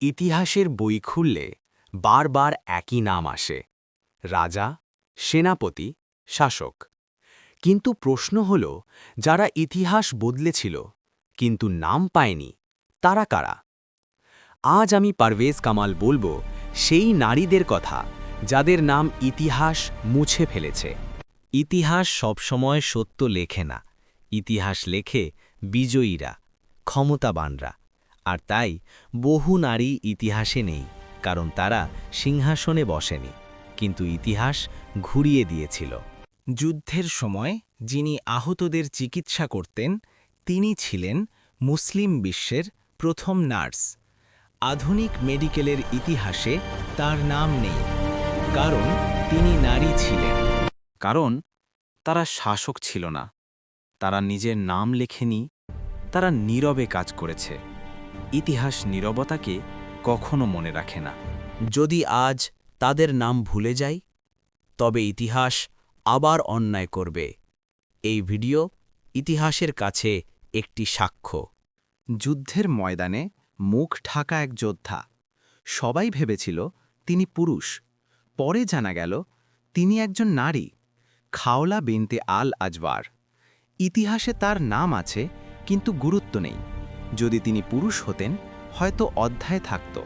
ইতিহাসের বই খুললে বারবার একই নাম আসে। রাজা, সেনাপতি, শাসক। কিন্তু প্রশ্ন হল, যারা ইতিহাস বদলেছিল, কিন্তু নাম পায়নি, তারা কারা? আজ আমি পারভেজ কামাল বলব, সেই নারীদের কথা, যাদের নাম ইতিহাস মুছে ফেলেছে। ইতিহাস সবসময় সত্য লেখে না। ইতিহাস লেখে বিজয়ীরা, ক্ষমতাবানরা। আর তাই বহু নারী ইতিহাসে নেই, কারণ তারা সিংহাসনে বসেনি, কিন্তু ইতিহাস ঘুরিয়ে দিয়েছিল। যুদ্ধের সময় যিনি আহতদের চিকিৎসা করতেন, তিনি ছিলেন মুসলিম বিশ্বের প্রথম নার্স। আধুনিক মেডিকেলের ইতিহাসে তার নাম নেই, কারণ তিনি নারী ছিলেন। কারণ তারা শাসক ছিল না, তারা নিজের নাম লেখেনি, তারা নীরবে কাজ করেছে। ইতিহাস নীরবতাকে কখনো মনে রাখে না। যদি আজ তাদের নাম ভুলে যাই, তবে ইতিহাস আবার অন্যায় করবে। এই ভিডিও ইতিহাসের কাছে একটি সাক্ষ্য। যুদ্ধের ময়দানে মুখ ঢাকা এক যোদ্ধা। সবাই ভেবেছিল তিনি পুরুষ। পরে জানা গেল, তিনি একজন নারী। খাওলা বিনতে আল আজওয়ার ইতিহাসে তার নাম আছে, কিন্তু গুরুত্ব নেই। যদি তিনি পুরুষ হতেন হয়তো অধ্যায় থাকত।